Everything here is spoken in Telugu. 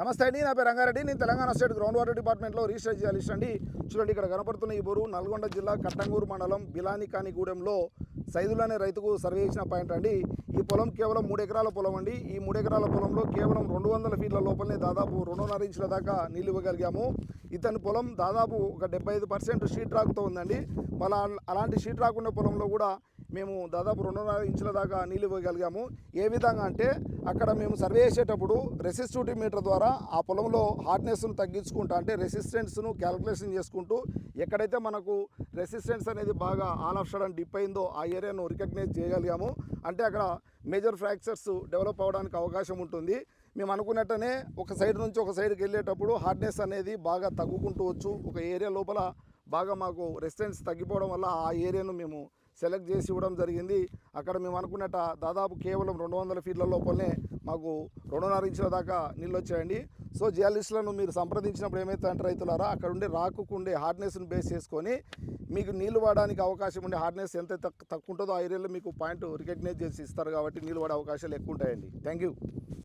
నమస్తే అండి నా పేరు రంగారెడ్డి. నేను తెలంగాణ స్టేట్ గ్రౌండ్ వాటర్ డిపార్ట్మెంట్లో రీసెర్చ్ చేయాలిస్ట్ అండి. చూడండి ఇక్కడ కనపడుతున్న ఈ బోరు నల్గొండ జిల్లా కట్టంగూరు మండలం బిలానికానిగూడెంలో సైదులు అనే రైతుకు సర్వే చేసిన పాయింట్ అండి. ఈ పొలం కేవలం మూడు ఎకరాల పొలం అండి. ఈ మూడు ఎకరాల పొలంలో కేవలం రెండు వందల ఫీట్ల లోపలనే దాదాపు రెండున్నర ఇంచుల దాకా నీళ్ళు ఇవ్వగలిగాము. ఇతని పొలం దాదాపు ఒక డెబ్బై ఐదు పర్సెంట్ షీట్ రాక్తో ఉందండి. మళ్ళీ అలాంటి షీట్ రాకుండా పొలంలో కూడా మేము దాదాపు రెండున్నర ఇంచుల దాకా నీళ్ళు ఇవ్వగలిగాము. ఏ విధంగా అంటే అక్కడ మేము సర్వే చేసేటప్పుడు రెసిస్టివిటీ మీటర్ ద్వారా ఆ పొలంలో హార్డ్నెస్ను తగ్గించుకుంటా అంటే రెసిస్టెన్స్ను క్యాలిక్యులేషన్ చేసుకుంటూ ఎక్కడైతే మనకు రెసిస్టెన్స్ అనేది బాగా ఆల్ ఆఫ్ సడన్ డిప్ అయిందో ఆ ఏరియాను రికగ్నైజ్ చేయగలిగాము. అంటే అక్కడ మేజర్ ఫ్రాక్చర్స్ డెవలప్ అవ్వడానికి అవకాశం ఉంటుంది. మేము అనుకున్నట్టనే ఒక సైడ్ నుంచి ఒక సైడ్కి వెళ్ళేటప్పుడు హార్డ్నెస్ అనేది బాగా తగ్గుకుంటూ వచ్చు. ఒక ఏరియా లోపల బాగా మాకు రెసిస్టెన్స్ తగ్గిపోవడం వల్ల ఆ ఏరియాను మేము సెలెక్ట్ చేసి ఇవ్వడం జరిగింది. అక్కడ మేము అనుకున్నట్ట దాదాపు కేవలం రెండు వందల ఫీట్ల లోపలనే మాకు రెండున్నర ఇంచుల దాకా నీళ్ళు వచ్చాయండి. సో జియాలిస్టులను మీరు సంప్రదించినప్పుడు ఏమైతే అంటే రైతులారా అక్కడ ఉండే రాకుకు ఉండే హార్డ్నెస్ని బేస్ చేసుకొని మీకు నీళ్ళు వాడడానికి అవకాశం ఉండే హార్డ్నెస్ ఎంత తక్కువ ఉంటుందో ఆ ఏరియాలో మీకు పాయింట్ రికగ్నైజ్ చేసి ఇస్తారు కాబట్టి నీళ్ళు వాడే అవకాశాలు ఎక్కువ ఉంటాయండి. Thank you.